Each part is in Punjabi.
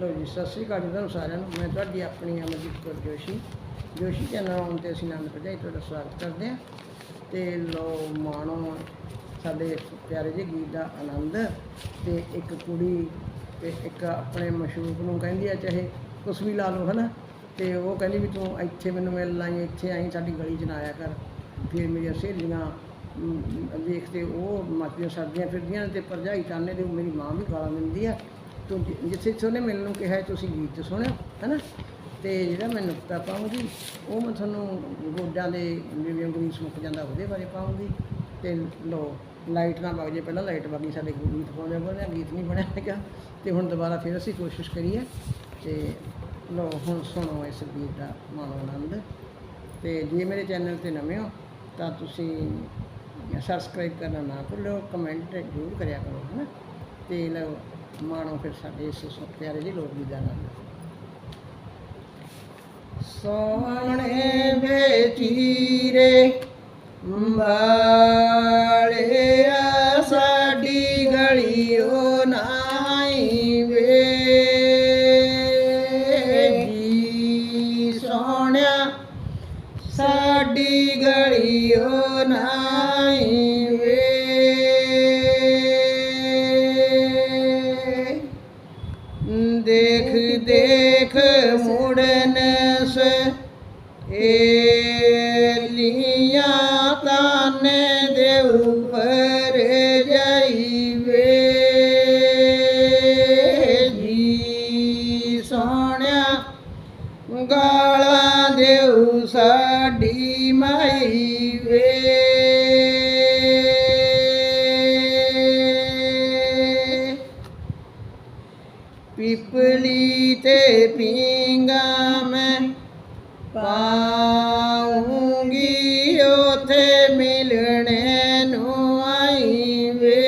ਲੋ ਜੀ ਸਤਿ ਸ੍ਰੀ ਅਕਾਲ ਜੀ ਤੁਹਾਨੂੰ ਸਾਰਿਆਂ ਨੂੰ। ਮੈਂ ਤੁਹਾਡੀ ਆਪਣੀ ਅਮਰਜੀਤ ਕੌਰ ਜੋਸ਼ੀ। ਜੋਸ਼ੀ ਚੈਨਲ ਆਉਣ ਤੇ ਅਸੀਂ ਆਨੰਦ ਭਜਾਈ ਤੁਹਾਡਾ ਸਵਾਗਤ ਕਰਦੇ ਹਾਂ। ਤੇ ਲੋ ਮਾਣੋ ਸਾਡੇ ਪਿਆਰੇ ਜਿਹੇ ਗੀਤ ਦਾ ਆਨੰਦ ਤੇ ਇੱਕ ਕੁੜੀ ਤੇ ਇੱਕ ਆਪਣੇ ਮਸ਼ੂਕ ਨੂੰ ਕਹਿੰਦੀ ਆ ਚਾਹੇ ਕੁਛ ਵੀ ਲਾ ਲਓ ਹਨਾ? ਤੇ ਉਹ ਕਹਿੰਦੀ ਵੀ ਤੂੰ ਇੱਥੇ ਮੈਨੂੰ ਮਿਲ ਲਾਈ ਇੱਥੇ ਆਈ ਸਾਡੀ ਗਲੀ 'ਚ ਨਾ ਆਇਆ ਕਰ। ਫਿਰ ਮੇਰੀਆਂ ਸਹੇਲੀਆਂ ਅਮ, ਉਹ ਮੱਚਦੀਆਂ ਸਰਦੀਆਂ ਫਿਰਦੀਆਂ ਤੇ ਭਰਜਾਈ ਤਾਨੇ ਦੇ ਮੇਰੀ ਮਾਂ ਵੀ ਗਾਲਾਂ ਦਿੰਦੀ ਆ। ਤੂੰ ਜਿ- ਜਿੱਥੇ ਉਹਨੇ ਮੈਨੂੰ ਕਿਹਾ ਤੁਸੀਂ ਗੀਤ ਸੁਣਿਓ, ਹੈਨਾ? ਤੇ ਜਿਹੜਾ ਮੈਂ ਨੁਕਤਾ ਪਾਉਂਗੀ, ਉਹ ਮੈਂ ਤੁਹਾਨੂੰ ਗੋਡਾਂ ਦੇ ਜਿਵੇਂ ਗਰੀਸ ਮੁੱਕ ਜਾਂਦਾ ਉਹਦੇ ਬਾਰੇ ਪਾਉਂਗੀ। ਤੇ ਲੋ ਲਾਈਟ ਨਾ ਵਗ ਜੇ, ਪਹਿਲਾਂ ਲਾਈਟ ਵਗੀ ਸਾਡੇ ਗੀਤ ਪਾਉਂਦੇ ਬਣਿਆ ਗੀਤ ਨਹੀਂ ਬਣਿਆ ਹੈਗਾ। ਤੇ ਹੁਣ ਦੁਬਾਰਾ ਫਿਰ ਅਸੀਂ ਕੋਸ਼ਿਸ਼ ਕਰੀਏ। ਤੇ ਲੋ ਹੁਣ ਸੁਣੋ ਇਸ ਗੀਤ ਦਾ ਮਾਣੋ ਆਨੰਦ। ਤੇ ਜੇ ਮੇਰੇ ਚੈਨਲ ਤੇ ਨਵੇਂ ਹੋ, ਤਾਂ ਤੁਸੀਂ ਸਬਸਕ੍ਰਾਈਬ ਕਰਨਾ ਨਾ ਭੁੱਲਿਓ ਕਮੈਂਟ ਜ਼ਰੂਰ ਕਰਿਆ ਕਰੋ ਹੈ ਨਾ ਤੇ ਲਓ ਮਾਣੋ ਫਿਰ ਸਾਡੇ ਇਸ ਸੋ- ਪਿਆਰੇ ਜਿਹੇ ਲੋਕ ਗੀਤਾਂ ਨਾਲ ਸੋਹਣੇ ਬੇਚੀਰੇ ਬਾਲਿਆ ਦੇਖ ਦੇਖ ਮੁੜਨ ਸ ਏਲੀਆਂ ਤਾਨੇ ਦੇ ਉੱਪਰ ਜਾਈਵੇ। ਜੀ ਸੋਹਣਿਆ ਗਾਲਾਂ ਦੇਉ ਸਾਡੀ ਮਾਈ ਵੇ ਪਿਪਲੀ ਤੇ ਪੀਂਗਾ ਮੈਂ ਪਾਉਂਗੀ, ਉਥੇ ਮਿਲਣੇ ਨੂੰ ਆਈ ਵੇ।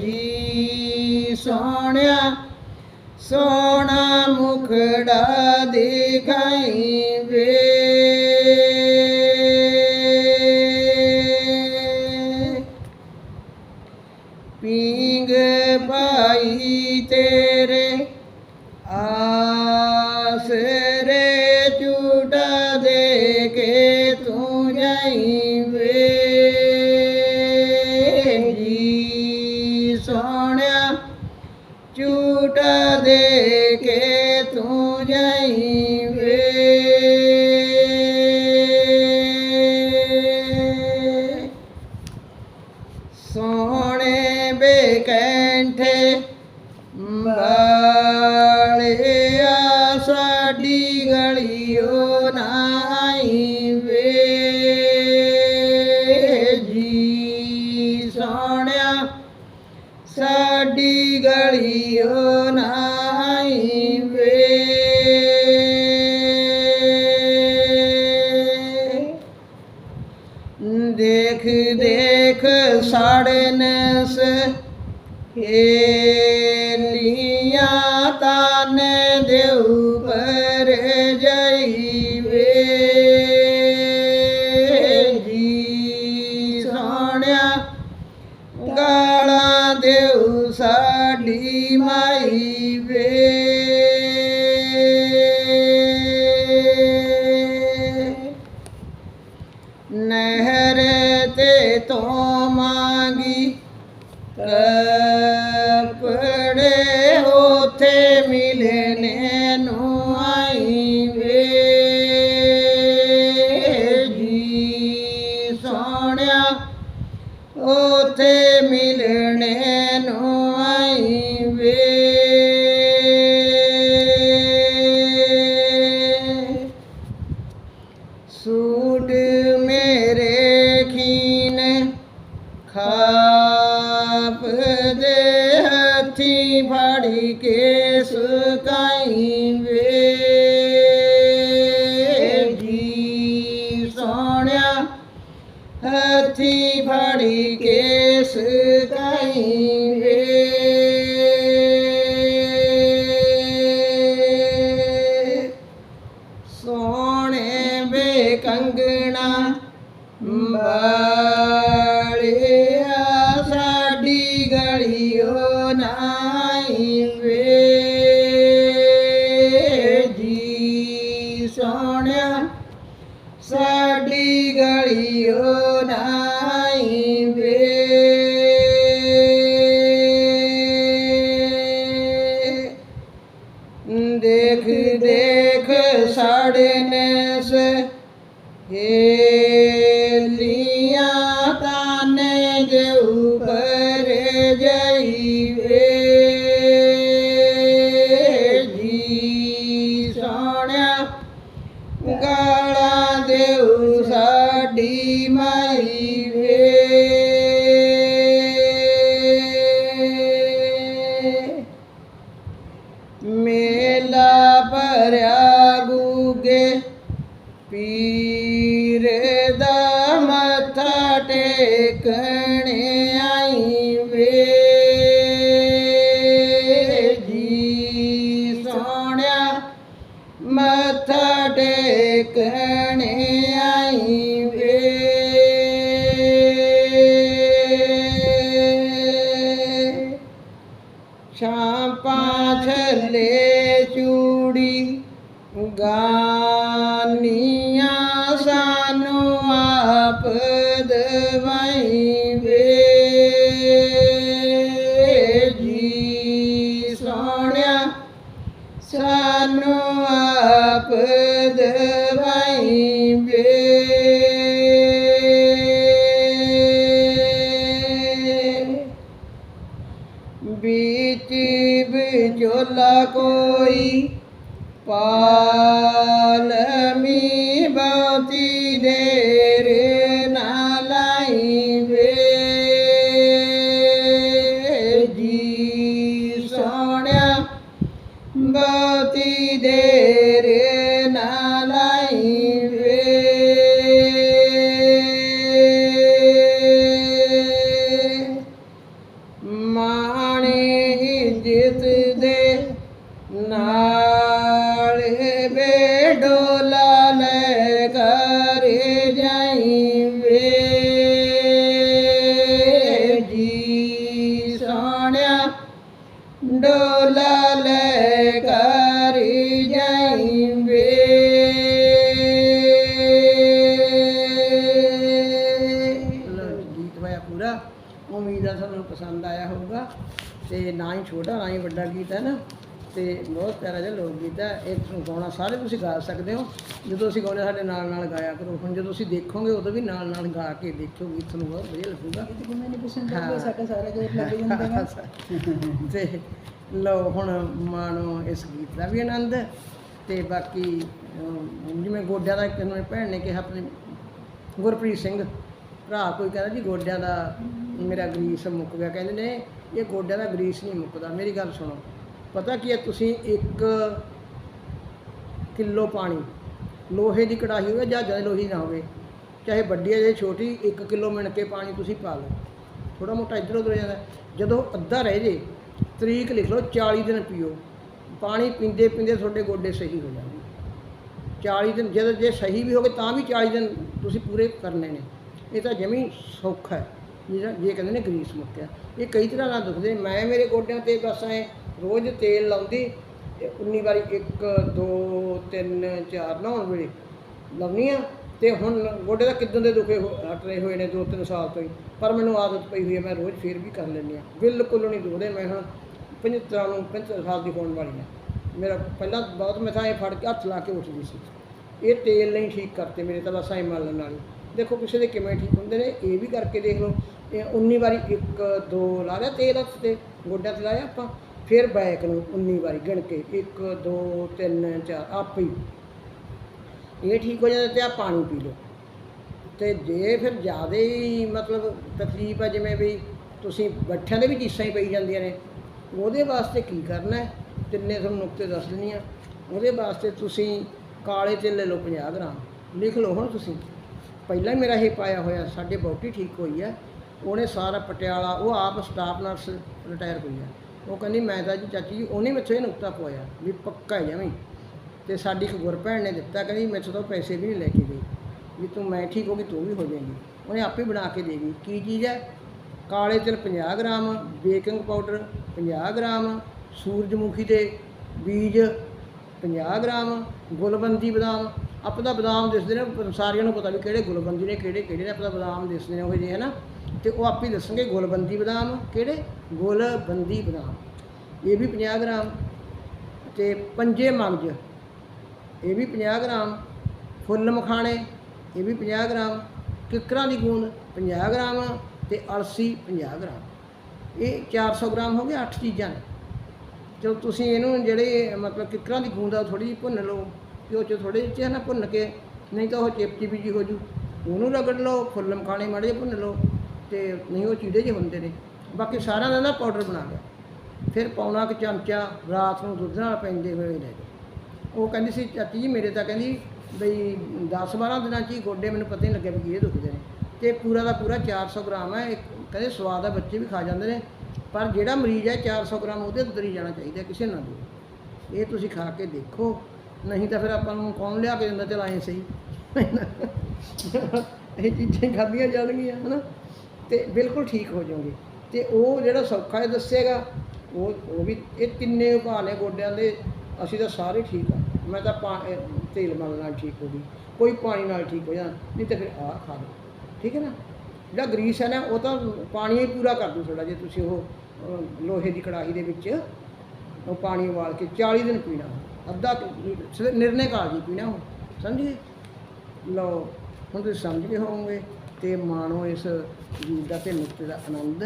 ਜੀ ਸੋਹਣਿਆ, ਸੋਹਣਾ ਮੁਖੜਾ ਦਿਖਾਈ ਵੇ। ਬੇਕੰਠੇ ਬਾਲਿਆ ਸਾਡੀ ਗਲੀਓ ਨਾਈ ਵੇ ਜੀ ਸੋਹਣਿਆ ਸਾਡੀ ਗਲੀਓ ਨਾਈ ਵੇ ਲੀਆਂ ਤਾਨੇ ਦੇ ਉੱਪਰ ਜਾਈਵੇ ਜੀ ਸੋਹਣਿਆ ਗਾਲਾਂ ਦੇਉ ਸਾਡੀ ਮਾਈ মিলে নে ਸਾਡੀ ਗਲੀਓ ਨਾਈ ਪੀਰ ਦਾ ਮੱਥਾ ਟੇਕਣ ਆਈ ਵੇ ਜੀ ਸੋਹਣਿਆ, ਮੱਥਾ ਟੇਕਣ ਆਈ ਵੇ ਛਾਪਾਂ ਛੱਲੇ ਚੂੜੀ ਗਾਨੀਆਂ ਦਵਾਈ ਵੇ ਬੇਡੋਲਾ ਲੈ ਕਰ ਜਾਈ ਵੇ ਜੀ ਸੋਹਣਿਆ, ਡੋਲਾ ਲੈ ਕਰ ਜਾਈ ਵੇ ਗੀਤ ਹੋਇਆ ਪੂਰਾ। ਉਮੀਦ ਆ ਤੁਹਾਨੂੰ ਪਸੰਦ ਆਇਆ ਹੋਊਗਾ। ਤੇ ਨਾ ਹੀ ਛੋਟਾ, ਨਾ ਹੀ ਵੱਡਾ ਗੀਤ ਹੈ ਨਾ। ਤੇ ਬਹੁਤ ਪਿਆਰਾ ਜਿਹਾ ਲੋਕ ਗੀਤ ਹੈ। ਇਹ ਤੁਸੀਂ ਗਾਉਣਾ ਸਾਰੇ ਤੁਸੀਂ ਗਾ ਸਕਦੇ ਹੋ। ਜਦੋਂ ਅਸੀਂ ਗਾਉਂਦੇ ਸਾਡੇ ਨਾਲ ਨਾਲ ਗਾਇਆ ਕਰੋ। ਹੁਣ ਜਦੋਂ ਤੁਸੀਂ ਦੇਖੋਗੇ ਉਦੋਂ ਵੀ ਨਾਲ ਨਾਲ ਗਾ ਕੇ ਦੇਖਿਓ ਗੀਤ ਤੁਹਾਨੂੰ ਬਹੁਤ ਵਧੀਆ ਲੱਗੂਗਾ। ਤੇ ਕਿਵੇਂ ਨਹੀਂ ਪਸੰਦ ਹਾਂ। ਆਉਂਦਾ ਸਾਡਾ ਸਾਰਾ ਜੋਰ ਲੱਗ ਜਾਂਦਾ ਵਾ। ਤੇ ਲਓ ਹੁਣ ਮਾਣੋ ਇਸ ਗੀਤ ਦਾ ਵੀ ਆਨੰਦ। ਤੇ ਬਾਕੀ ਜਿਵੇਂ ਗੋਡਿਆਂ ਦਾ ਇੱਕ ਨੂੰ ਭੈਣ ਨੇ ਕਿਹਾ ਆਪਣੇ ਗੁਰਪ੍ਰੀਤ ਸਿੰਘ ਭਰਾ ਕੋਈ ਕਹਿੰਦਾ ਜੀ ਗੋਡਿਆਂ ਦਾ ਮੇਰਾ ਗਰੀਸ ਮੁੱਕ ਗਿਆ। ਕਹਿੰਦੇ ਨੇ ਇਹ ਗੋਡਿਆਂ ਦਾ ਗਰੀਸ ਨਹੀਂ ਮੁੱਕਦਾ। ਮੇਰੀ ਗੱਲ ਸੁਣੋ। ਪਤਾ ਕੀ ਹੈ, ਤੁਸੀਂ ਇੱਕ ਕਿਲੋ ਪਾਣੀ ਲੋਹੇ ਦੀ ਕੜਾਹੀ ਹੋਵੇ ਜਾਂ ਜਦ ਲੋਹੀ ਨਾ ਹੋਵੇ, ਚਾਹੇ ਵੱਡੀ ਹੈ ਜਾਂ ਛੋਟੀ 1 ਕਿਲੋ ਮਿਣ ਕੇ ਪਾਣੀ ਤੁਸੀਂ ਪਾ ਲਓ। ਥੋੜਾ ਮੋਟਾ ਇੱਧਰ ਉੱਧਰ ਹੋ ਜਾਂਦਾ। ਜਦੋਂ ਅੱਧਾ ਰਹਿ ਜੇ, ਤਰੀਕ ਲਿਖ ਲਓ 40 ਦਿਨ ਪੀਓ। ਪਾਣੀ ਪੀਂਦੇ ਪੀਂਦੇ ਤੁਹਾਡੇ ਗੋਡੇ ਸਹੀ ਹੋ ਜਾਣਗੇ। 40 ਦਿਨ ਜਦੋਂ ਜੇ ਸਹੀ ਵੀ ਹੋਵੇ, ਤਾਂ ਵੀ 40 ਦਿਨ ਤੁਸੀਂ ਪੂਰੇ ਕਰਨੇ ਨੇ। ਇਹ ਤਾਂ ਜਮੀ ਸੌਖਾ ਹੈ। ਜਿਹੜਾ ਜੇ ਕਹਿੰਦੇ ਨੇ ਗਰੀਸ ਮੁੱਕਿਆ ਇਹ ਕਈ ਤਰ੍ਹਾਂ ਨਾਲ ਦੁਖਦੇ ਨੇ। ਮੈਂ ਮੇਰੇ ਗੋਡਿਆਂ ਤੇ ਬਸ ਐ ਰੋਜ਼ ਤੇਲ ਲਾਉਂਦੀ ਤੇ 19 ਵਾਰੀ 1 2 3 4 ਨਹਾਉਣ ਵੇਲੇ ਲਾਉਣੀ ਆ ਤੇ ਹੁਣ ਗੋਡੇ ਦਾ ਕਿਦਾਂ ਦੇ ਦੁਖੇ ਹੋ- ਹਟ ਰਹੇ ਹੋਏ ਨੇ 2-3 ਸਾਲ ਤੋਂ ਹੀ, ਪਰ ਮੈਨੂੰ ਆਦਤ ਪਈ ਹੋਈ ਹੈ ਮੈਂ ਰੋਜ਼ ਫੇਰ ਵੀ ਕਰ ਲੈਂਦੀ ਆ। ਬਿਲਕੁਲ ਨਹੀਂ ਦੁਖਦੇ ਮੈਂ ਹੁਣ 75 ਨੂੰ 75 ਸਾਲ ਦੀ ਹੋਣ ਵਾਲੀ ਆ। ਮੇਰਾ ਪਹਿਲਾਂ ਬਹੁਤ ਮੈਂ ਤਾਂ ਇਹ ਫੜ ਕੇ ਹੱਥ ਲਾ ਕੇ ਉੱਠਦੀ ਸੀ। ਇਹ ਤੇਲ ਨਹੀਂ ਠੀਕ ਕਰਤੇ ਮੇਰੇ ਤਾਂ ਬਸ ਐਂ ਮਲਣ ਨਾਲ ਦੇਖੋ ਕਿਸੇ ਦੇ ਕਿਵੇਂ ਠੀਕ ਹੁੰਦੇ ਨੇ, ਇਹ ਵੀ ਕਰਕੇ ਦੇਖ ਲਓ। ਇਹ 19 ਵਾਰੀ 1 2 ਲਾ ਲਿਆ ਤੇਲ ਹੱਥ ਤੇ, ਗੋਡਿਆਂ ਤੇ ਲਾਇਆ ਆਪਾਂ। ਫਿਰ ਬੈਕ ਨੂੰ 19 ਵਾਰੀ ਗਿਣ ਕੇ 1 2 3 4 ਆਪੇ ਹੀ। ਇਹ ਠੀਕ ਹੋ ਜਾਂਦਾ ਤੇ ਆ ਪਾਣੀ ਪੀ ਲਓ। ਤੇ ਜੇ ਫਿਰ ਜ਼ਿਆਦਾ ਹੀ ਮਤਲਬ ਤਕਲੀਫ ਹੈ ਜਿਵੇਂ ਵੀ ਤੁਸੀਂ ਬੱਠਿਆਂ ਦੇ ਵੀ ਚੀਸਾਂ ਹੀ ਪਈ ਜਾਂਦੀਆਂ ਨੇ, ਉਹਦੇ ਵਾਸਤੇ ਕੀ ਕਰਨਾ ਹੈ? ਤਿੰਨੇ ਤੁਹਾਨੂੰ ਨੁਕਤੇ ਦੱਸ ਦਿੰਦੀ ਆ ਉਹਦੇ ਵਾਸਤੇ ਤੁਸੀਂ ਕਾਲੇ ਤਿਲ ਲੈ ਲਓ 50 ਗ੍ਰਾਮ। ਲਿਖ ਲਓ ਹੁਣ ਤੁਸੀਂ। ਪਹਿਲਾਂ ਮੇਰਾ ਇਹ ਪਾਇਆ ਹੋਇਆ, ਸਾਡੇ ਬੌਟੀ ਠੀਕ ਹੋਈ ਹੈ। ਉਹਨੇ ਸਾਰਾ ਪਟਿਆਲਾ, ਉਹ ਆਪ ਸਟਾਫ ਨਰਸ ਰਿਟਾਇਰ ਹੋਈ ਹੈ। ਉਹ ਕਹਿੰਦੀ, ਮੈਂ ਤਾਂ ਜੀ ਚਾਚੀ ਜੀ, ਉਹਨੇ ਮੈਥੋਂ ਇਹ ਨੁਕਤਾ ਪਵਾਇਆ ਵੀ ਪੱਕਾ ਹੈ ਜਮੀ ਤੇ ਸਾਡੀ ਇੱਕ ਗੁਰਭੈਣ ਨੇ ਦਿੱਤਾ, ਕਹਿੰਦੀ ਮੈਥੋਂ ਤਾਂ ਪੈਸੇ ਵੀ ਨਹੀਂ ਲੈ ਕੇ ਗਈ। ਵੀ ਤੂੰ, ਮੈਂ ਠੀਕ ਹੋ ਗਈ, ਤੂੰ ਵੀ ਹੋ ਜਾਏਗੀ। ਉਹਨੇ ਆਪੇ ਬਣਾ ਕੇ ਦੇਗੀ ਕੀ ਚੀਜ਼ ਹੈ? ਕਾਲੇ ਤਿਲ 50 ਗ੍ਰਾਮ, ਬੇਕਿੰਗ ਪਾਊਡਰ 50 ਗ੍ਰਾਮ, ਸੂਰਜਮੁਖੀ ਦੇ ਬੀਜ 50 ਗ੍ਰਾਮ, ਗੁਲਬੰਦੀ ਬਦਾਮ। ਆਪਣਾ ਬਦਾਮ ਦਿਸਦੇ ਨੇ, ਪਰ ਸਾਰਿਆਂ ਨੂੰ ਪਤਾ ਵੀ ਕਿਹੜੇ ਗੁਲਬੰਦੀ ਨੇ, ਕਿਹੜੇ ਕਿਹੜੇ ਨੇ ਆਪਣਾ ਬਦਾਮ ਦਿਸਦੇ ਨੇ, ਉਹ ਜਿਹੇ ਹੈ ਨਾ ਤੇ ਉਹ ਆਪ ਹੀ ਦੱਸਣਗੇ ਗੁਲਬੰਦੀ ਬਦਾਮ, ਕਿਹੜੇ? ਗੁਲਬੰਦੀ ਬਦਾਮ। ਇਹ ਵੀ 50 ਗ੍ਰਾਮ। ਤੇ ਪੰਜੇ ਮਗਜ। ਇਹ ਵੀ 50 ਗ੍ਰਾਮ। ਫੁੱਲ ਮਖਾਣੇ, ਇਹ ਵੀ 50 ਗ੍ਰਾਮ। ਕਿੱਕਰਾਂ ਦੀ ਗੂੰਦ 50 ਗ੍ਰਾਮ। ਤੇ ਅਲਸੀ 50 ਗ੍ਰਾਮ। ਇਹ 400 ਗ੍ਰਾਮ ਹੋ ਗਏ 8 ਚੀਜ਼ਾਂ ਨੇ। ਚਲੋ ਤੁਸੀਂ ਇਹਨੂੰ ਜਿਹੜੇ, ਮਤਲਬ ਕਿੱਕਰਾਂ ਦੀ ਗੂੰਦ ਆ ਥੋੜੀ ਜਿਹੀ ਭੁੰਨ ਲਓ। ਘਿਓ ਚ ਥੋੜੇ ਜਿਹੇ ਨਾ ਭੁੰਨ ਕੇ, ਨਹੀਂ ਤਾਂ ਉਹ ਚਿਪਚਿਪੀ ਜੀ ਹੋ ਜੂ। ਉਹਨੂੰ ਰਗੜ ਲਓ, ਫੁੱਲ ਮਖਾਣੇ ਮਾੜੇ ਭੁੰਨ ਲਓ। ਤੇ ਨਹੀਂ, ਉਹ ਚੀੜੇ ਜਿਹੇ ਹੁੰਦੇ ਨੇ। ਬਾਕੀ ਸਾਰਿਆਂ ਦਾ ਨਾ ਪਾਊਡਰ ਬਣਾ ਲਿਆ। ਫਿਰ ਪੌਣਾ ਕੁ ਚਮਚਾ, ਰਾਤ ਨੂੰ ਦੁੱਧ ਨਾਲ ਪੈਂਦੇ ਹੋਏ ਲੈ ਉਹ ਕਹਿੰਦੀ ਸੀ, ਚਾਚੀ ਜੀ ਮੇਰੇ ਤਾਂ ਕਹਿੰਦੀ ਬਈ 10-12 ਦਿਨਾਂ 'ਚ ਹੀ ਗੋਡੇ ਮੈਨੂੰ ਪਤਾ ਹੀ ਲੱਗਿਆ ਵੀ ਇਹ ਦੁਖਦੇ ਨੇ। ਤੇ ਪੂਰਾ ਦਾ ਪੂਰਾ 400 ਗ੍ਰਾਮ ਹੈ ਇੱਕ ਕਹਿੰਦੇ ਸਵਾਦ ਆ, ਬੱਚੇ ਵੀ ਖਾ ਜਾਂਦੇ ਨੇ। ਪਰ ਜਿਹੜਾ ਮਰੀਜ਼ ਹੈ 400 ਗ੍ਰਾਮ ਉਹਦੇ ਅੰਦਰ ਹੀ ਜਾਣਾ ਚਾਹੀਦਾ, ਕਿਸੇ ਨਾਲ ਵੀ ਇਹ ਤੁਸੀਂ ਖਾ ਕੇ ਦੇਖੋ। ਨਹੀਂ ਤਾਂ ਫਿਰ ਆਪਾਂ ਨੂੰ ਕੌਣ ਲਿਆ ਕੇ ਦਿੰਦਾ, ਚਲ ਆਏ ਸਹੀ। ਇਹ ਚੀਜ਼ਾਂ ਖਾਧੀਆਂ ਜਾਣਗੀਆਂ, ਹਨਾ? ਤੇ ਬਿਲਕੁਲ ਠੀਕ ਹੋ ਜਾਓਗੇ। ਤੇ ਉਹ ਜਿਹੜਾ ਸੌਖਾ ਹੈ ਦੱਸੇਗਾ, ਉਹ ਉਹ ਵੀ ਇਹ ਤਿੰਨੇ ਉਪਾਅ ਨੇ ਗੋਡਿਆਂ ਦੇ, ਅਸੀਂ ਤਾਂ ਸਾਰੇ ਠੀਕ ਆ। ਮੈਂ ਤਾਂ ਪਾ ਤੇਲ ਮਲ ਨਾਲ ਠੀਕ ਹੋ ਗਈ, ਕੋਈ ਪਾਣੀ ਨਾਲ ਠੀਕ ਹੋ ਜਾਣਾ, ਨਹੀਂ ਤਾਂ ਫਿਰ ਆ ਖਾ ਲਓ। ਠੀਕ ਹੈ ਨਾ? ਜਿਹੜਾ ਗਰੀਸ ਹੈ ਨਾ, ਉਹ ਤਾਂ ਪਾਣੀ ਹੀ ਪੂਰਾ ਕਰ ਦੂ ਥੋੜਾ ਜੇ ਤੁਸੀਂ ਉਹ ਲੋਹੇ ਦੀ ਕੜਾਹੀ ਦੇ ਵਿੱਚ ਉਹ ਪਾਣੀ ਉਬਾਲ ਕੇ 40 ਦਿਨ ਪੀਣਾ। ਅੱਧਾ ਨਿਰਣੇ ਕਾਲ ਜੀ ਪੀਣਾ ਉਹ, ਸਮਝੇ? ਲਓ, ਹੁਣ ਤੁਸੀਂ ਸਮਝ ਗਏ ਹੋਵੋਗੇ। ਤੇ ਮਾਣੋ ਇਸ ਗੀਤ ਦਾ ਤੇ ਨੁਕਤੇ ਦਾ ਆਨੰਦ